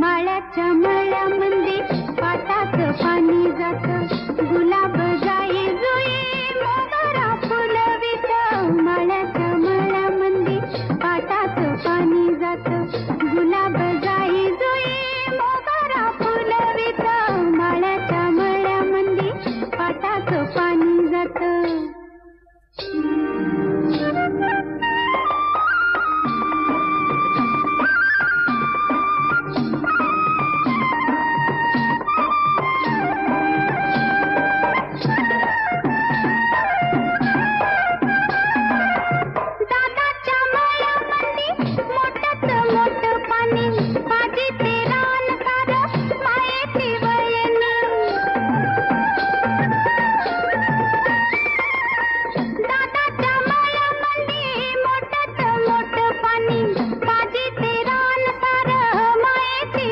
माळ्याच्या मळ्यामध्ये पाटाच पाणी जात. गुलाब जाई जुई फुलवित माळ्याच्या मळ्यामध्ये पाटाच पाणी जात. गुलाब जाई जुई मोगरा फुलवित माळ्याच्या मळ्यामध्ये पाटाच पाणी जात.